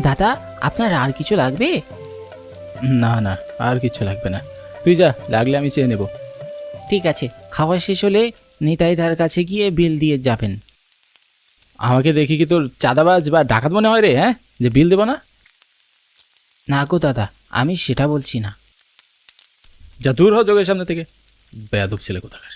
দাদা আপনার আর কিছু লাগবে? না না আর কিছু লাগবে না। তুই যা লাগলে আমি চেয়ে নেব। ঠিক আছে খাওয়া শেষ হলে নিতাই তার কাছে গিয়ে বিল দিয়ে যাবেন। আমাকে দেখি কি তোর চাঁদাবাজ বা ডাকাত মনে হয় রে হ্যাঁ? যে বিল দেবো না? না গো দাদা আমি সেটা বলছি না। যা দূর হ যোগের সামনে থেকে। বেয়াদব ছেলে কোথাকার?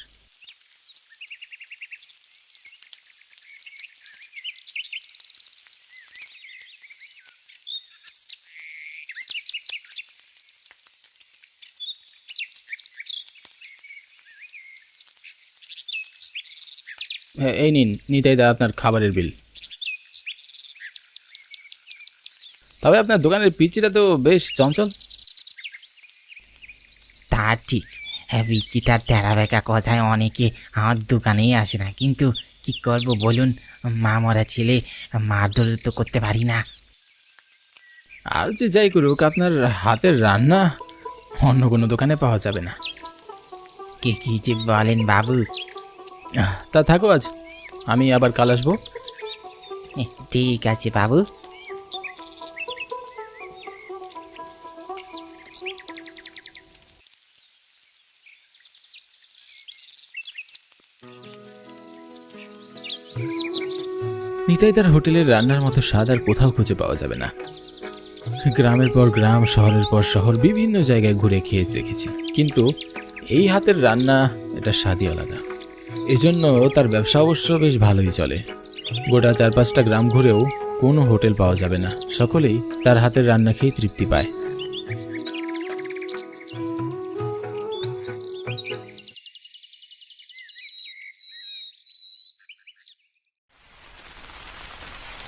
হ্যাঁ, এই নিন নিতাই দা আপনার খাবারের বিল। তবে আপনার দোকানের পিচিটা তো বেশ চঞ্চল। ঠিক। হ্যাঁ বিচিটার তেরা বেকা কথায় অনেকে আমার দোকানেই আসে না। কিন্তু কি করব বলুন? মা মরা ছেলে মারধর তো করতে পারি না। আর যে যাই করুক আপনার হাতের রান্না অন্য কোনো দোকানে পাওয়া যাবে না। কি কি যে বলেন বাবু? তা থাকো আজ। আমি আবার কাল আসব। ঠিক আছে বাবু। নিতাইদার হোটেলের রান্নার মতো স্বাদ আর কোথাও খুঁজে পাওয়া যাবে না। গ্রামের পর গ্রাম, শহরের পর শহর, বিভিন্ন জায়গায় ঘুরে খেয়ে দেখেছি। কিন্তু এই হাতের রান্না, এটা স্বাদই আলাদা। এজন্য তার ব্যবসা অবশ্য বেশ ভালোই চলে। গোটা চার পাঁচটা গ্রাম ঘুরেও কোনো হোটেল পাওয়া যাবে না। সকলেই তার হাতের রান্না খেয়ে তৃপ্তি পায়।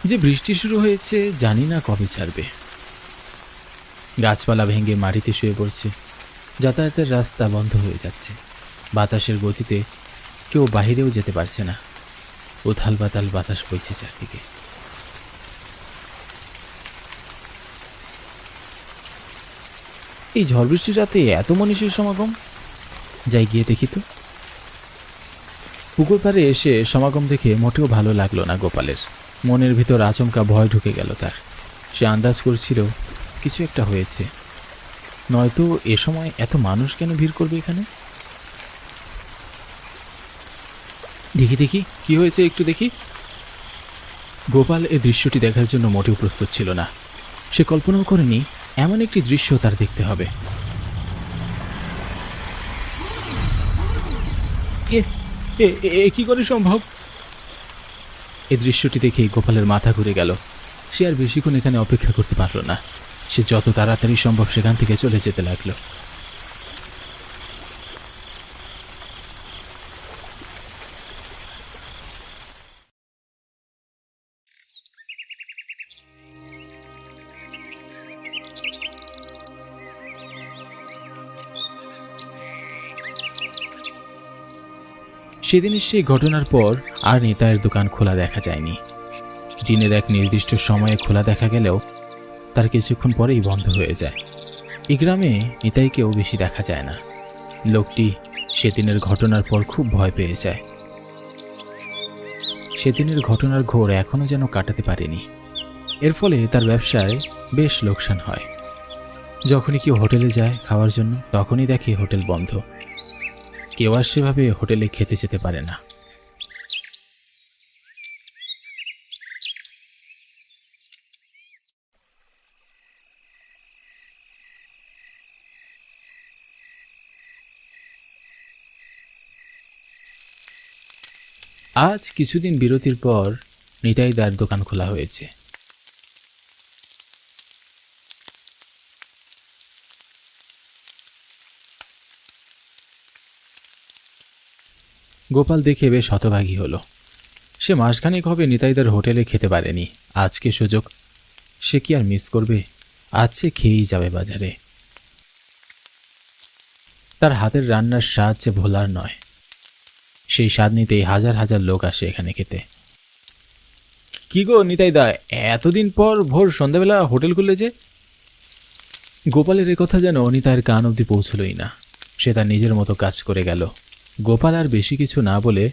যে বৃষ্টি শুরু হয়েছে, জানি না কবে ছাড়বে। গাছপালা ভেঙে মাটিতে শুয়ে পড়ছে। যাতায়াতের রাস্তা বন্ধ হয়ে যাচ্ছে। বাতাসের গতিতে কেউ বাইরেও যেতে পারছে না। উথাল পাতাল বাতাস বইছে চারদিকে। এই ঝড় বৃষ্টির রাতে এত মনীষীর সমাগম? যাই গিয়ে দেখি তো। পুকুর পাড়ে এসে সমাগম দেখে মোটেও ভালো লাগল না গোপালের। মনের ভিতর আচমকা ভয় ঢুকে গেল তার। সে আন্দাজ করছিল, কিছু একটা হয়েছে। নয়তো এ সময় এত মানুষ কেন ভিড় করবে এখানে? দেখি দেখি, কি হয়েছে একটু দেখি। গোপাল এ দৃশ্যটি দেখার জন্য মোটেও প্রস্তুত ছিল না। সে কল্পনাও করেনি, এমন একটি দৃশ্য তার দেখতে হবে। এ কি করে সম্ভব? এই দৃশ্যটি দেখে গোপালের মাথা ঘুরে গেল। সে আর বেশিক্ষণ এখানে অপেক্ষা করতে পারল না। সে যত তাড়াতাড়ি সম্ভব সেখান থেকে চলে যেতে লাগল। সেদিনের সেই ঘটনার পর আর নেতায়ের দোকান খোলা দেখা যায়নি। দিনের এক নির্দিষ্ট সময়ে খোলা দেখা গেলেও তার কিছুক্ষণ পরেই বন্ধ হয়ে যায়। এই গ্রামে নিতাইকেও বেশি দেখা যায় না। লোকটি সেদিনের ঘটনার পর খুব ভয় পেয়ে যায়। সেদিনের ঘটনার ঘোর এখনও যেন কাটাতে পারেনি। এর ফলে তার ব্যবসায় বেশ লোকসান হয়। যখনই কেউ হোটেলে যায় খাওয়ার জন্য, তখনই দেখে হোটেল বন্ধ। কেউ আর সেভাবে হোটেলে খেতে যেতে পারে না। আজ কিছুদিন বিরতির পর নিতাইদার দোকান খোলা হয়েছে। গোপাল দেখে বেশ হতভাগী হলো। সে মাসখানেক হবে নিতাইদার হোটেলে খেতে পারেনি। আজকে সুযোগ? সে কি আর মিস করবে? আজ সে খেয়েই যাবে বাজারে। তার হাতের রান্নার স্বাদ যে ভোলার নয়। সেই স্বাদ নিতেই হাজার হাজার লোক আসে এখানে খেতে। কি গো নিতাইদা, এতদিন পর ভোর সন্ধ্যাবেলা হোটেল খুললে যে? গোপালের এ কথা যেন নিতাইয়ের কান অবধি পৌঁছলই না। সে তার নিজের মতো কাজ করে গেল। গোপাল আর বেশি কিছু না বলে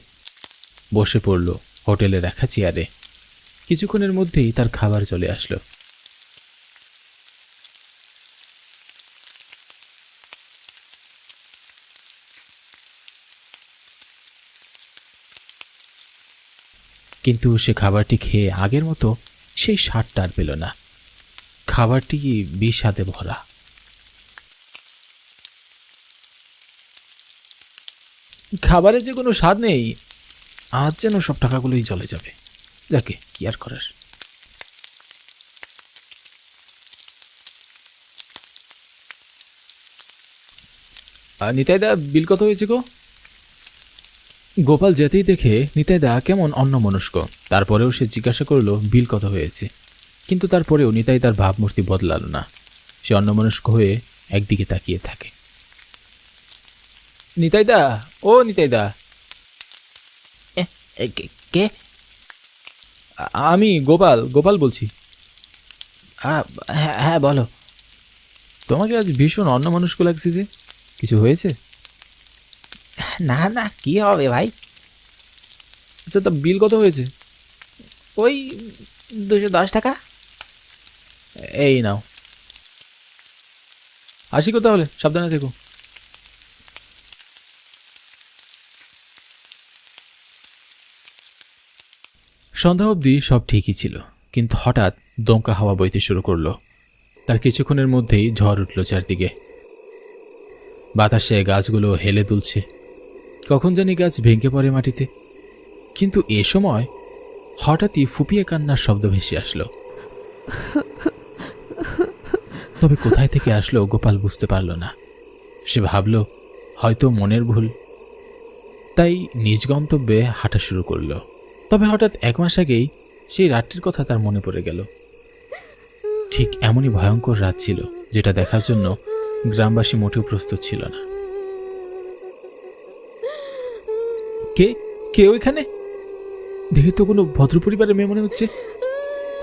বসে পড়ল হোটেলে রাখা চেয়ারে। কিছুক্ষণের মধ্যেই তার খাবার চলে আসলো। কিন্তু সে খাবারটি খেয়ে আগের মতো সেই স্বাদটা আর পেল না। খাবারটি বিষাদে ভরা। খাবারের যে কোনো স্বাদ নেই, আজ যেন সব টাকাগুলোই জলে যাবে। যাকে, কি আর করার? নিতাইদা, বিল কত হয়েছে গো? গোপাল যেতেই দেখে নিতাইদা কেমন অন্যমনস্ক তারপরেও সে জিজ্ঞাসা করল, বিল কত হয়েছে? কিন্তু তারপরেও নিতাই তার ভাবমূর্তি বদলালো না। সে অন্যমনস্ক হয়ে একদিকে তাকিয়ে থাকে। নিতাইদা ও নিতাইদা। এ, কে- আমি গোপাল গোপাল বলছি। হ্যাঁ হ্যাঁ বলো। তোমাকে আজ ভীষণ অন্যমনস্ক লাগছে যে কিছু হয়েছে? না না কি হবে ভাই? আচ্ছা তা বিল কত হয়েছে? ওই দুশো দশ টাকা। এই নাও। আসি কো তাহলে সাবধানে থেকো। সন্ধ্যা অবধি সব ঠিকই ছিল, কিন্তু হঠাৎ দমকা হাওয়া বইতে শুরু করল। তার কিছুক্ষণের মধ্যেই ঝড় উঠল চারদিকে। বাতাসে গাছগুলো হেলে তুলছে কখন জানি গাছ ভেঙে পড়ে মাটিতে। কিন্তু এ সময় হঠাৎই ফুপিয়ে কান্নার শব্দ ভেসে আসলো। তবে কোথায় থেকে আসলো গোপাল বুঝতে পারল না। সে ভাবল, হয়তো মনের ভুল। তাই নিজ গন্তব্যে হাঁটা শুরু করল। তবে হঠাৎ এক মাস আগেই সেই রাতটির কথা তার মনে পড়ে গেল। ঠিক এমনই ভয়ঙ্কর রাত ছিল, যেটা দেখার জন্য গ্রামবাসী মোটেও প্রস্তুত ছিল না। কে কে ওইখানে? দেখে তো কোনো ভদ্র পরিবারের মেয়ে মনে হচ্ছে।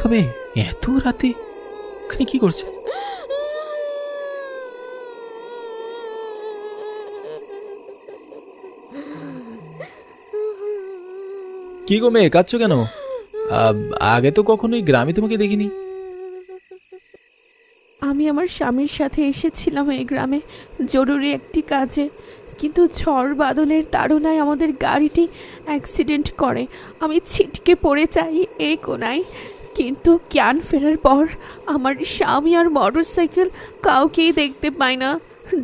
তবে এত রাতে ওখানে কি করছে? কি গো মেয়ে, কাঁদছো কেন? আগে তো কখনোই গ্রামে তোমাকে দেখিনি। আমি আমার স্বামীর সাথে এসেছিলাম এই গ্রামে, জরুরি একটি কাজে। কিন্তু ঝড় বাদলের তাড়নায় আমাদের গাড়িটি অ্যাক্সিডেন্ট করে। আমি ছিটকে পড়ে যাই এই কোনায় কিন্তু জ্ঞান ফেরার পর আমার স্বামী আর মোটর সাইকেল কাউকেই দেখতে পাই না।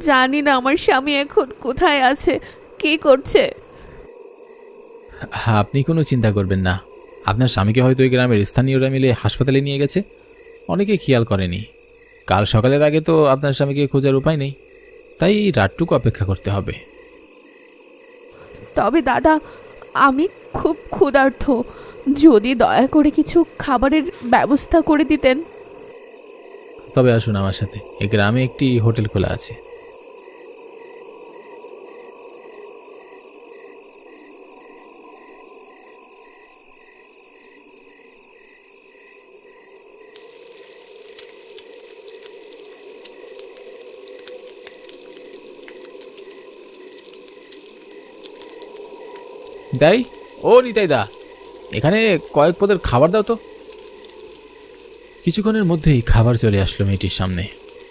জানি না আমার স্বামী এখন কোথায় আছে, কী করছে? আপনি কোনো চিন্তা করবেন না। আপনার স্বামীকে হয়তো ওই গ্রামের স্থানীয়রা মিলে হাসপাতালে নিয়ে গেছে। অনেকে খেয়াল করেনি। কাল সকালের আগে তো আপনার স্বামীকে খোঁজার উপায় নেই। তাই এই রাতটুকু অপেক্ষা করতে হবে। তবে দাদা আমি খুব ক্ষুধার্থ যদি দয়া করে কিছু খাবারের ব্যবস্থা করে দিতেন। তবে আসুন আমার সাথে। এই গ্রামে একটি হোটেল খোলা আছে। দেয় ও নিতাই দা, এখানে কয়েক পদের খাবার দাও তো। কিছুক্ষণের মধ্যেই খাবার চলে আসলো মেয়েটির সামনে।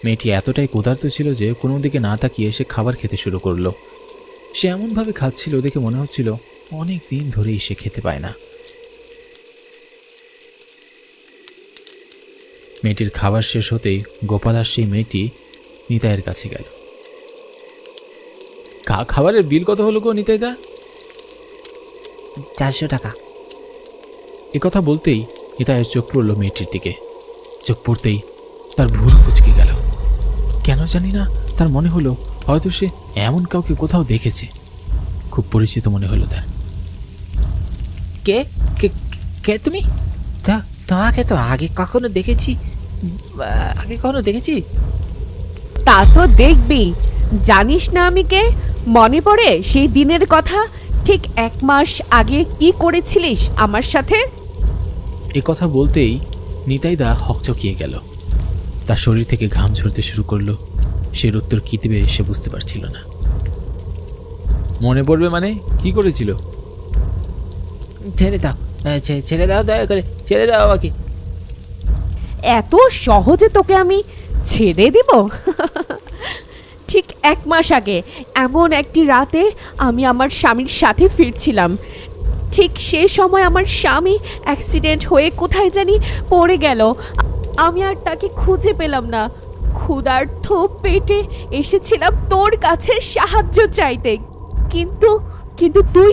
মেয়েটি এতটাই ক্ষুধার্ত ছিল যে কোনো দিকে না তাকিয়ে সে খাবার খেতে শুরু করল। সে এমনভাবে খাচ্ছিল দেখে মনে হচ্ছিল অনেক দিন ধরেই সে খেতে পায় না। মেয়েটির খাবার শেষ হতেই গোপাল আর সেই মেয়েটি নিতাইয়ের কাছে গেল। খাবারের বিল কত হলো গো নিতাইদা চারশো টাকা। এ কথা বলতেই নিতাইয়ের চোখ পড়ল মেয়েটির দিকে। চোখ পড়তেই তার ভুরু কুচকে গেল। কেন জানি না তার মনে হলো হয়তো সে এমন কাউকে কোথাও দেখেছে। খুব পরিচিত মনে হলো তার। কে কে তুমি? তা তোমাকে তো আগে কখনো দেখেছি আগে কখনো দেখেছি? তা তো দেখবি। জানিস না আমি কে? মনে পড়ে সেই দিনের কথা ঠিক এক মাস আগে কি করেছিলিস আমার সাথে? এ কথা বলতেই নিতাইদা হকচকিয়ে গেল। তার শরীর থেকে ঘাম ঝরতে শুরু করল। সে উত্তর কী দেবে সে বুঝতে পারছিল না। মনে পড়বে মানে? কি করেছিল? ছেড়ে দাও। ছেড়ে দাও দয়া করে। ছেড়ে দাও আমাকে। এত সহজে তোকে আমি ছেড়ে দিব? ঠিক এক মাস আগে, এমন একটি রাতে আমি আমার স্বামীর সাথে ফিরছিলাম। ঠিক সে সময় আমার স্বামী অ্যাক্সিডেন্ট হয়ে কোথায় জানি পড়ে গেল। আমি আর তাকে খুঁজে পেলাম না। ক্ষুধার্থ পেটে এসেছিলাম তোর কাছে সাহায্য চাইতে। কিন্তু কিন্তু তুই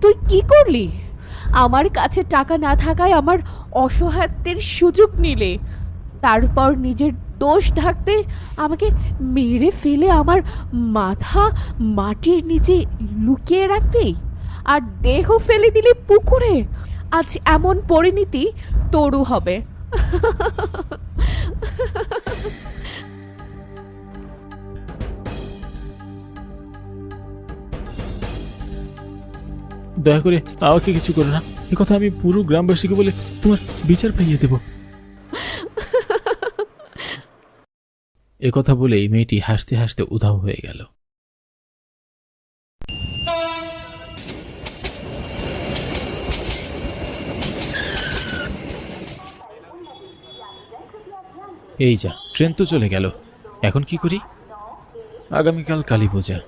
তুই কি করলি? আমার কাছে টাকা না থাকায় আমার অসহায়ত্বের সুযোগ নিলে। তারপর নিজের দোষ ঢাকতে আমাকে মেরে ফেলে আমার মাথা মাটির নিচে লুকিয়ে রাখতেই আর দেহ ফেলে দিলে পুকুরে? আজ এমন পরিণতি তরু হবে। দয়া করে আমাকে কিছু করো না। এ কথা আমি পুরো গ্রামবাসীকে বলে তোমার বিচার পাইয়ে দেব। কথা বলেই মেয়েটি হাসতে হাসতে উধাও হয়ে গেল। এই যা, ট্রেন তো চলে গেল। এখন কি করি? আগামীকাল কালী পূজা।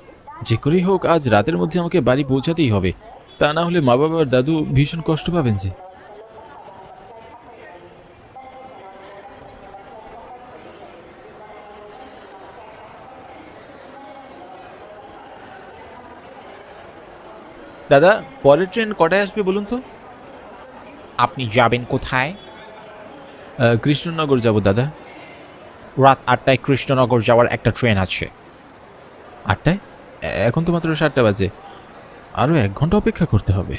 যে করেই হোক, আজ রাতের মধ্যে আমাকে বাড়ি পৌঁছাতেই হবে। তা না হলে মা বাবার দাদু ভীষণ কষ্ট পাবেন যে। দাদা পরের ট্রেন কটায় আসবে বলুন তো? আপনি যাবেন কোথায়? কৃষ্ণনগর যাব দাদা। রাত আটটায় কৃষ্ণনগর যাওয়ার একটা ট্রেন আছে। আটটায়? এখন তো মাত্র সাতটা বাজে। আরও এক ঘণ্টা অপেক্ষা করতে হবে।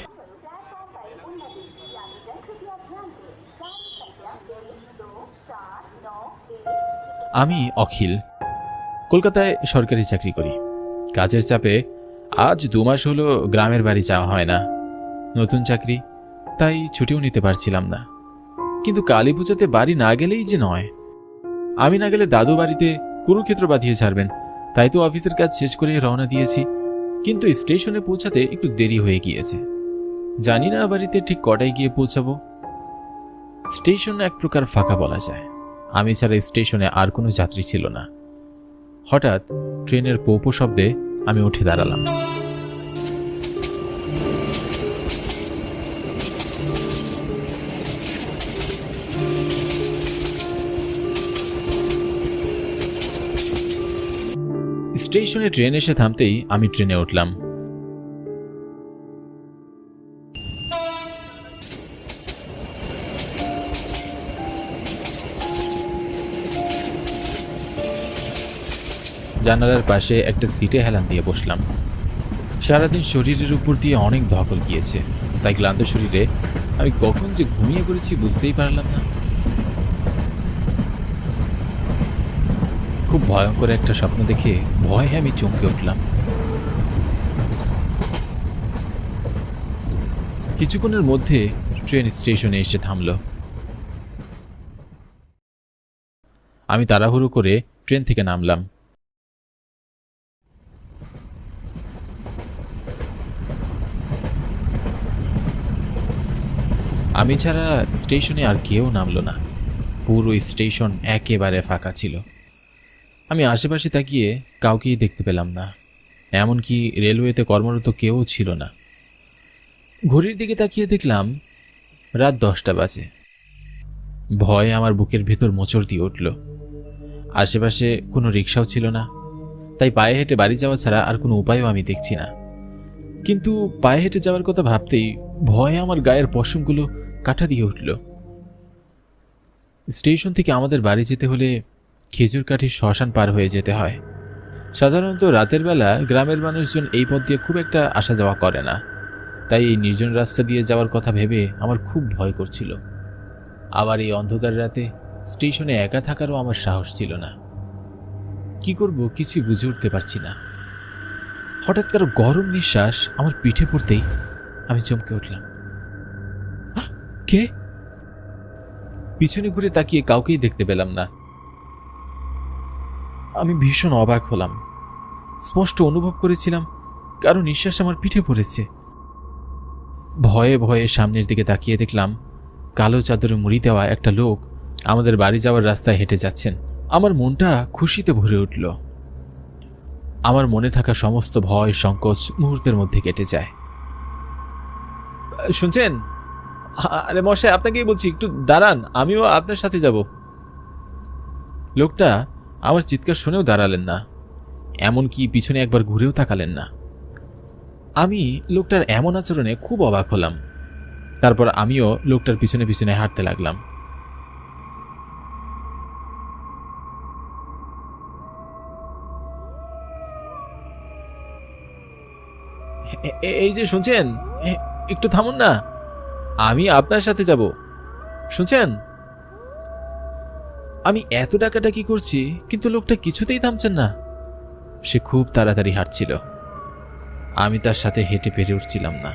আমি অখিল। কলকাতায় সরকারি চাকরি করি। কাজের চাপে আজ দু মাস হলো গ্রামের বাড়ি যাওয়া হয় না। নতুন চাকরি, তাই ছুটিও নিতে পারছিলাম না। কিন্তু কালী পুজোতে বাড়ি না গেলেই যে নয়। আমি না গেলে দাদু বাড়িতে কুরুক্ষেত্র বাঁধিয়ে ছাড়বেন, তাই তো অফিসের কাজ শেষ করে রওনা দিয়েছি। কিন্তু স্টেশনে পৌঁছাতে একটু দেরি হয়ে গিয়েছে। জানি না বাড়িতে ঠিক কটায় গিয়ে পৌঁছাবো। স্টেশন এক প্রকার ফাঁকা বলা যায়। আমি ছাড়া স্টেশনে আর কোনো যাত্রী ছিল না। হঠাৎ ট্রেনের পোপো শব্দে আমি উঠে দাঁড়ালাম। স্টেশনে ট্রেন এসে থামতেই আমি ট্রেনে উঠলাম। জানালার পাশে একটা সিটে হেলান দিয়ে বসলাম। সারাদিন শরীরের উপর দিয়ে অনেক ধকল গিয়েছে, তাই ক্লান্ত শরীরে আমি কখন যে ঘুমিয়ে পড়েছি বুঝতেই পারলাম না। খুব ভয়ঙ্কর একটা স্বপ্ন দেখে ভয়ে আমি চমকে উঠলাম। কিছুক্ষণের মধ্যে ট্রেন স্টেশনে এসে থামল। আমি তাড়াহুড়ো করে ট্রেন থেকে নামলাম। আমি ছাড়া স্টেশনে আর কেউ নামলো না। পুরো স্টেশন একেবারে ফাঁকা ছিল। আমি আশেপাশে তাকিয়ে কাউকেই দেখতে পেলাম না। এমনকি রেলওয়েতে কর্মরত কেউ ছিল না। ঘড়ির দিকে তাকিয়ে দেখলাম রাত দশটা বাজে। ভয়ে আমার বুকের ভেতর মোচড় দিয়ে উঠল। আশেপাশে কোনো রিক্সাও ছিল না। তাই পায়ে হেঁটে বাড়ি যাওয়া ছাড়া আর কোনো উপায়ও আমি দেখছি না। কিন্তু পায়ে হেঁটে যাওয়ার কথা ভাবতেই ভয়ে আমার গায়ের পশমগুলো কাটা দিয়ে উঠল। স্টেশন থেকে আমাদের বাড়ি যেতে হলে খেজুর কাঠির শ্মশান পার হয়ে যেতে হয়। সাধারণত রাতের বেলা গ্রামের মানুষজন এই পথ দিয়ে খুব একটা আসা যাওয়া করে না। তাই এই নির্জন রাস্তা দিয়ে যাওয়ার কথা ভেবে আমার খুব ভয় করছিল। আবার এই অন্ধকার রাতে স্টেশনে একা থাকারও আমার সাহস ছিল না। কি করব কিছুই বুঝে উঠতে পারছি না। হঠাৎ কারও গরম নিঃশ্বাস আমার পিঠে পড়তেই আমি চমকে উঠলাম! কে? পিছনে ঘুরে তাকিয়ে কাউকেই দেখতে পেলাম না। আমি ভীষণ অবাক হলাম। স্পষ্ট অনুভব করেছিলাম, কারও নিঃশ্বাস আমার পিঠে পড়েছে। ভয়ে ভয়ে সামনের দিকে তাকিয়ে দেখলাম, কালো চাদরে মুড়ি দেওয়া একটা লোক আমাদের বাড়ি যাওয়ার রাস্তায় হেঁটে যাচ্ছেন। আমার মনটা খুশিতে ভরে উঠল। আমার মনে থাকা সমস্ত ভয়, সংকোচ মুহূর্তের মধ্যে কেটে যায়। শুনছেন? আরে মশাই, আপনাকেই বলছি, একটু দাঁড়ান, আমিও আপনার সাথে যাব। লোকটা আমার চিৎকার শুনেও দাঁড়ালেন না, এমনকি পিছনে একবার ঘুরেও তাকালেন না। আমি লোকটার এমন আচরণে খুব অবাক হলাম। তারপর আমিও লোকটার পিছনে পিছনে হাঁটতে লাগলাম। এই যে শুনছেন একটু থামুন না। আমি আপনার সাথে যাব। শুনছেন? আমি এত ডাকাডাকি করছি, কিন্তু লোকটা কিছুতেই থামছেন না। সে খুব তাড়াতাড়ি হাঁটছিল। আমি তার সাথে হেঁটে পেরে উঠছিলাম না।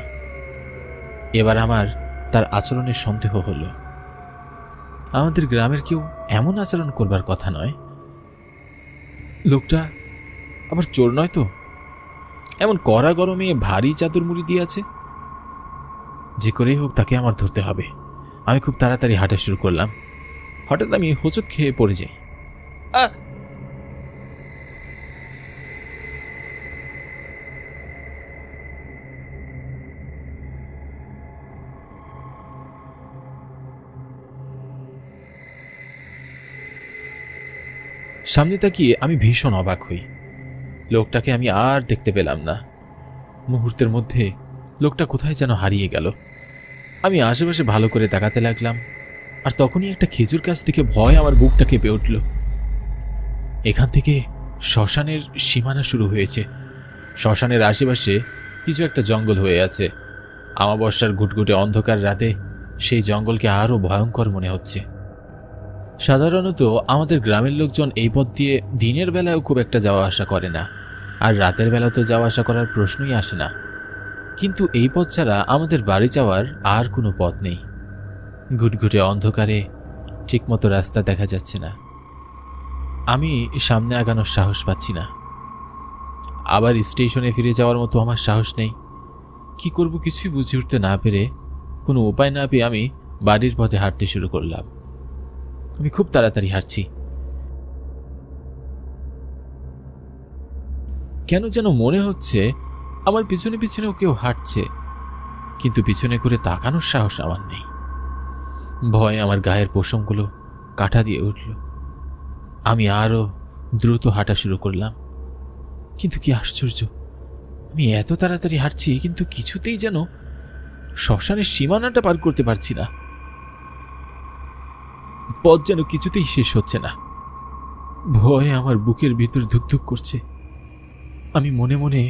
এবার আমার তার আচরণের সন্দেহ হলো। আমাদের গ্রামের কেউ এমন আচরণ করবার কথা নয়। লোকটা আবার চোর নয় তো? এমন কড়া গরমে ভারী চাদর মুড়ি দিয়ে আছে। যে করেই হোক তাকে আমার ধরতে হবে। আমি খুব তাড়াতাড়ি হাঁটা শুরু করলাম। হঠাৎ আমি হোঁচট খেয়ে পড়ে যাই! সামনে তাকিয়ে আমি ভীষণ অবাক হই। লোকটাকে আমি আর দেখতে পেলাম না। মুহূর্তের মধ্যে লোকটা কোথায় যেন হারিয়ে গেল। আমি আশেপাশে ভালো করে তাকাতে লাগলাম, আর তখনই একটা খেজুর গাছ থেকে ভয় আমার বুকটা কেঁপে উঠল। এখান থেকে শ্মশানের সীমানা শুরু হয়েছে। শ্মশানের আশেপাশে কিছু একটা জঙ্গল হয়ে আছে। আমাবস্যার ঘুটঘুটে অন্ধকার রাতে সেই জঙ্গলকে আরও ভয়ঙ্কর মনে হচ্ছে। সাধারণত আমাদের গ্রামের লোকজন এই পথ দিয়ে দিনের বেলায়ও খুব একটা যাওয়া আসা করে না, আর রাতের বেলা তো যাওয়া আসা করার প্রশ্নই আসে না। কিন্তু এই পথ ছাড়া আমাদের বাড়ি যাওয়ার আর কোনো পথ নেই। ঘুটঘুটে অন্ধকারে ঠিকমতো রাস্তা দেখা যাচ্ছে না। আমি সামনে আগানোর সাহস পাচ্ছি না। আবার স্টেশনে ফিরে যাওয়ার মতো আমার সাহস নেই। কি করব কিছুই বুঝে উঠতে না পেরে কোনো উপায় না পেয়ে আমি বাড়ির পথে হাঁটতে শুরু করলাম। আমি খুব তাড়াতাড়ি হাঁটছি। কেন যেন মনে হচ্ছে আমার পিছনে পিছনেও কেউ হাঁটছে, কিন্তু পিছনে করে তাকানোর সাহস আমার নেই। ভয়ে আমার গায়ের পোষমগুলো কাটা দিয়ে উঠল। আমি আরও দ্রুত হাঁটা শুরু করলাম। কিন্তু কি আশ্চর্য, আমি এত তাড়াতাড়ি হাঁটছি, কিন্তু কিছুতেই যেন শ্মশানের সীমানাটা পার করতে পারছি না। পথ যেন কিছুতেই শেষ হচ্ছে না। ভয়ে আমার বুকের ভিতর ধুকধুক করছে। আমি মনে মনে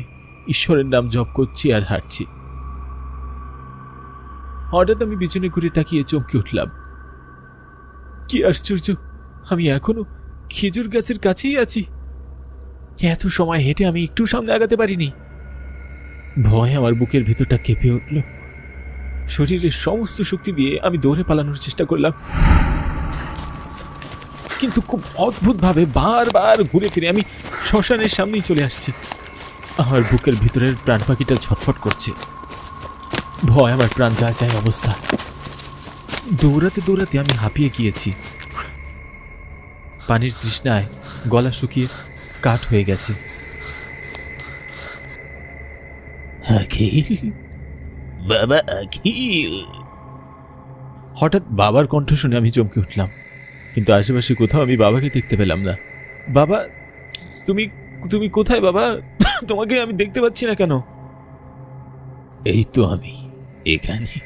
ঈশ্বরের নাম জপ করছি আর হাঁটছি। হঠাৎ আমি পিছনে ঘুরে তাকিয়ে চমকে উঠলাম। কি আশ্চর্য! আমি এখনও খেজুর গাছের কাছেই আছি। এত সময় হেঁটে আমি একটু সামনে আগাতে পারিনি। ভয়ে আমার বুকের ভেতরটা কেঁপে উঠল। শরীরের সমস্ত শক্তি দিয়ে আমি দৌড়ে পালানোর চেষ্টা করলাম। কিন্তু খুব অদ্ভুতভাবে বারবার ঘুরে ফিরে আমি শ্মশানের সামনেই চলে আসছি। আমার বুকের ভিতরের প্রাণ পাখিটা ছটফট করছে। ভয় আমার প্রাণ যায় যায় অবস্থা। দৌড়াতে দৌড়াতে আমি হাঁপিয়ে গিয়েছি। পানির তৃষ্ণায় গলা শুকিয়ে কাঠ হয়ে গেছে। আখিল। বাবা আখিল। হঠাৎ বাবার কণ্ঠ শুনে আমি চমকে উঠলাম। কিন্তু আশেপাশে কোথাও আমি বাবাকে দেখতে পেলাম না। বাবা তুমি তুমি কোথায় বাবা? তোমাকে আমি দেখতে পাচ্ছি না কেন? এই তো আমি, এখানে।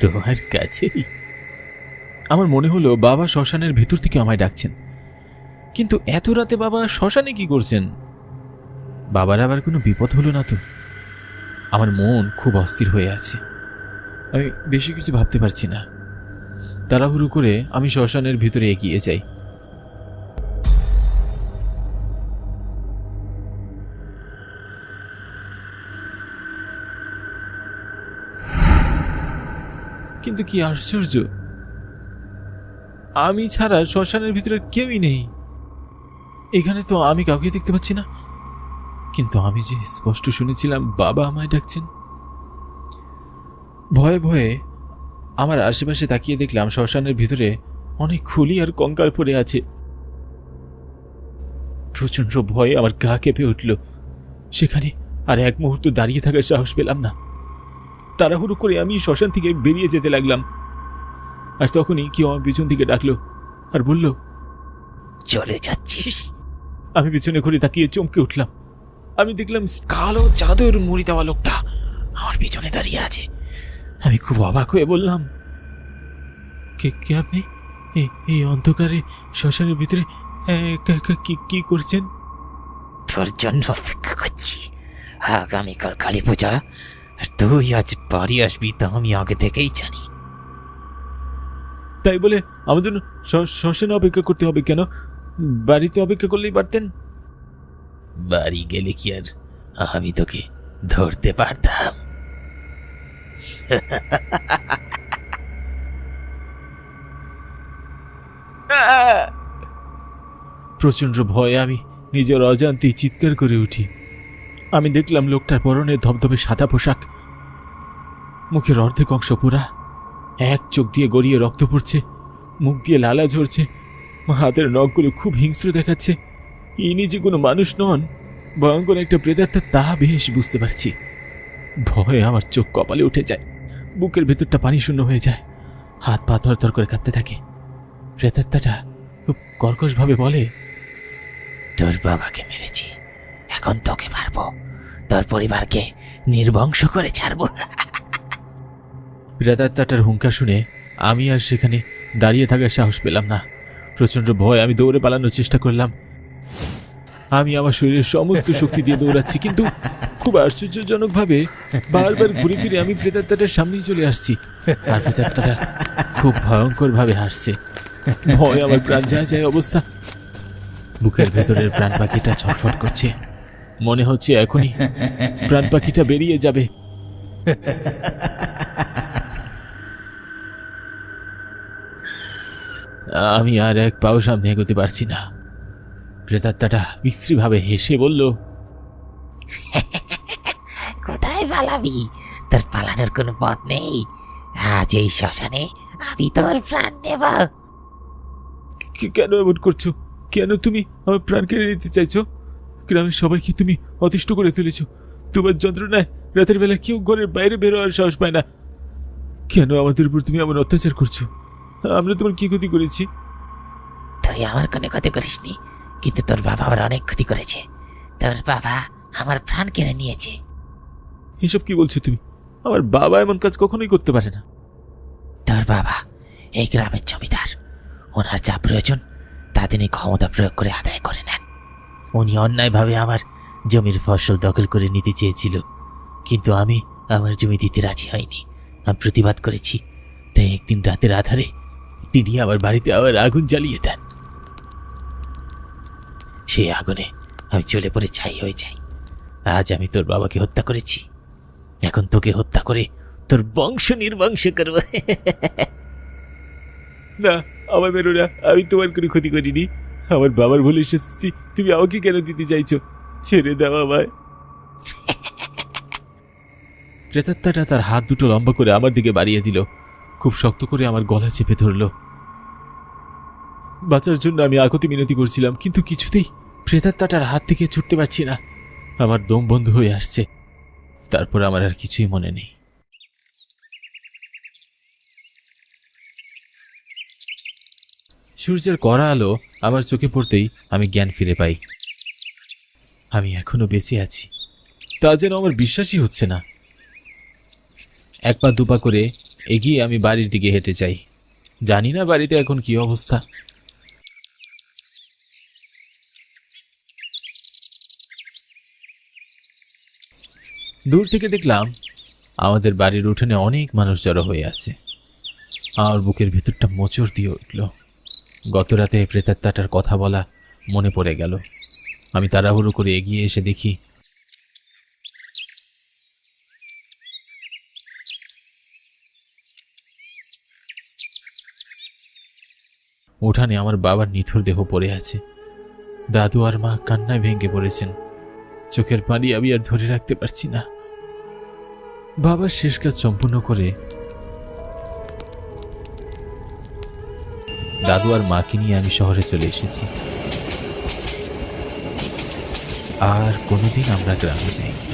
তোমার কাছেই। আমার মনে হলো বাবা শ্মশানের ভেতর থেকে আমায় ডাকছেন। কিন্তু এত রাতে বাবা শ্মশানে কি করছেন? বাবার আবার কোনো বিপদ হলো না তো? আমার মন খুব অস্থির হয়ে আছে। আমি বেশি কিছু ভাবতে পারছি না। তাড়াহুড়ো করে আমি শ্মশানের ভিতরে এগিয়ে যাই। কিন্তু কি আশ্চর্য? আমি ছাড়া শ্মশানের ভিতরে কেউই নেই। এখানে তো আমি কাউকে দেখতে পাচ্ছি না। কিন্তু আমি যে স্পষ্ট শুনেছিলাম, বাবা আমায় ডাকছেন। ভয়ে ভয়ে আমার আশেপাশে তাকিয়ে দেখলাম শ্মশানের ভিতরে অনেক খুলি আর কঙ্কাল পড়ে আছে। প্রচণ্ড ভয়ে আমার গা কেঁপে উঠল। সেখানে আর এক মুহূর্ত দাঁড়িয়ে থাকার সাহস পেলাম না। তাড়াহুড়ো করে আমি শ্মশান থেকে বেরিয়ে যেতে লাগলাম। আর তখনই কেউ আমার পিছন থেকে ডাকলো আর বলল চলে যাচ্ছিস। আমি পিছনে ঘুরে তাকিয়ে চমকে উঠলাম। আমি দেখলাম কালো চাদর মুড়ি দেওয়া লোকটা আমার পিছনে দাঁড়িয়ে আছে। আমি খুব অবাক হয়ে বললাম কে কে আপনি? এই অন্ধকারে শ্মশানের ভিতরে কি করছেন? তোর জন্য অপেক্ষা করছি। আগামীকাল কালী পূজা আর তুই আজ বাড়ি আসবি তা আমি আগে থেকেই জানি। তাই বলে আমার জন্য শ্মশানে অপেক্ষা করতে হবে কেন? বাড়িতে অপেক্ষা করলেই পারতেন? বাড়ি গেলে কি আর আমি তোকে ধরতে পারতাম? প্রচণ্ড ভয়ে আমি নিজের অজান্তেই চিৎকার করে উঠি। আমি দেখলাম লোকটার পরনে ধবধবে সাদা পোশাক। মুখের অর্ধেক অংশ পুরা। এক চোখ দিয়ে গড়িয়ে রক্ত পড়ছে, মুখ দিয়ে লালা ঝরছে, হাতের নখগুলো খুব হিংস্র দেখাচ্ছে। ইনি যে কোনো মানুষ নন, ভয়ঙ্কর একটা প্রেতাত্মা, তা বেশ বুঝতে পারছি। ভয়ে আমার চোখ কপালে উঠে যায়, বুকের ভেতরটা পানি শূন্য হয়ে যায়, হাত পা থরথর করে কাঁপতে থাকে। প্রেতাত্মাটা খুব কর্কশভাবে বলে, তোর বাবাকে মেরেছি। এখন তোকে মারবো। তোর পরিবারকে নির্বংশ করে ছাড়বো। প্রেতাত্মাটার হুঙ্কার শুনে আমি আর সেখানে দাঁড়িয়ে থাকার সাহস পেলাম না। প্রচণ্ড ভয় আমি দৌড়ে পালানোর চেষ্টা করলাম। আমি আমার শরীরের সমস্ত শক্তি দিয়ে দৌড়াচ্ছি, কিন্তু খুব আশ্চর্যজনকভাবে বারবার ঘুরে ফিরে আমি প্রেতাত্মাটার সামনেই চলে আসছি। আর প্রেতাত্মাটা খুব ভয়ঙ্করভাবে হাসছে। ভয় আমার প্রাণ যায় যায় অবস্থা। বুকের ভেতরের প্রাণ পাখিটা ছটফট করছে। মনে হচ্ছে এখনই প্রাণ পাখিটা বেরিয়ে যাবে। আমি আর এক পাও সামনে এগোতে পারছি না। প্রেতাত্মাটা বিশ্রীভাবে হেসে বলল কোথায় পালাবি? তোর পালানোর কোনো পথ নেই। আজ এই শ্মশানে আমি তোর প্রাণ নেব। "কে- কেন এমন করছ? কেন তুমি আমার প্রাণ কেড়ে নিতে চাইছো? গ্রামের সবাইকে তুমি অতিষ্ঠ করে তুলেছ। তোমার যন্ত্রণায় রাতের বেলা কেউ ঘরের বাইরে বেরোয়ার সাহস পায় না। কেন আমাদের উপর তুমি এমন অত্যাচার করছ? আমরা তোমার কি ক্ষতি করেছি? তুই আমার কোনো ক্ষতি করিসনি কিন্তু তোর বাবা আমার অনেক ক্ষতি করেছে। তোর বাবা আমার প্রাণ কেড়ে নিয়েছে। এসব কি বলছো তুমি? আমার বাবা এমন কাজ কখনোই করতে পারে না। তোর বাবা এই গ্রামের জমিদার। ওনার যা প্রয়োজন তা তিনি ক্ষমতা প্রয়োগ করে আদায় করে নেন। উনি অন্যায়ভাবে আমার জমির ফসল দখল করে নিতে চেয়েছিল। কিন্তু আমি আমার জমি দিতে রাজি হয়নি। আমি প্রতিবাদ করেছি। তাই একদিন রাতের আধারে তিনি আমার বাড়িতে আবার আগুন জ্বালিয়ে দেন। সেই আগুনে আমি চলে পড়ে ছাই হয়ে যাই। আজ আমি তোর বাবাকে হত্যা করেছি। এখন তোকে হত্যা করে তোর বংশ নির্বংশ করব। না, আমার মেরো না আমি তোমার কোনো ক্ষতি করিনি। আমার বাবার ভুলে এসেছি। তুমি আমাকে কেন দিতে চাইছো? ছেড়ে দাও আমায়। প্রেতাত্মাটা তার হাত দুটো লম্বা করে আমার দিকে বাড়িয়ে দিল। খুব শক্ত করে আমার গলা চেপে ধরল। বাঁচার জন্য আমি আকতি মিনতি করছিলাম, কিন্তু কিছুতেই প্রেতাত্মাটার হাত থেকে ছুটতে পারছি না। আমার দম বন্ধ হয়ে আসছে। তারপর আমার আর কিছুই মনে নেই। সূর্যের কড়া আলো আমার চোখে পড়তেই আমি জ্ঞান ফিরে পাই। আমি এখনও বেঁচে আছি। তা যেন আমার বিশ্বাসই হচ্ছে না। এক পা দুপা করে এগিয়ে আমি বাড়ির দিকে হেঁটে যাই। জানি না বাড়িতে এখন কি অবস্থা। দূর থেকে দেখলাম আমাদের বাড়ির উঠোনে অনেক মানুষ জড়ো হয়ে আছে। আমার বুকের ভিতরটা মোচড় দিয়ে উঠল। গত রাতে প্রেতাত্মাটার কথা বলা মনে পড়ে গেল। আমি তাড়াহুড়ো করে এগিয়ে এসে দেখি, উঠানে আমার বাবার নিথর দেহ পড়ে আছে। দাদু আর মা কান্নায় ভেঙে পড়েছেন। চোখের পানি আমি আর ধরে রাখতে পারছি না। বাবার শেষ কাজ সম্পূর্ণ করে দাদু আর মাকে নিয়ে আমি শহরে চলে এসেছি। আর কোনোদিন আমরা গ্রামে যাইনি।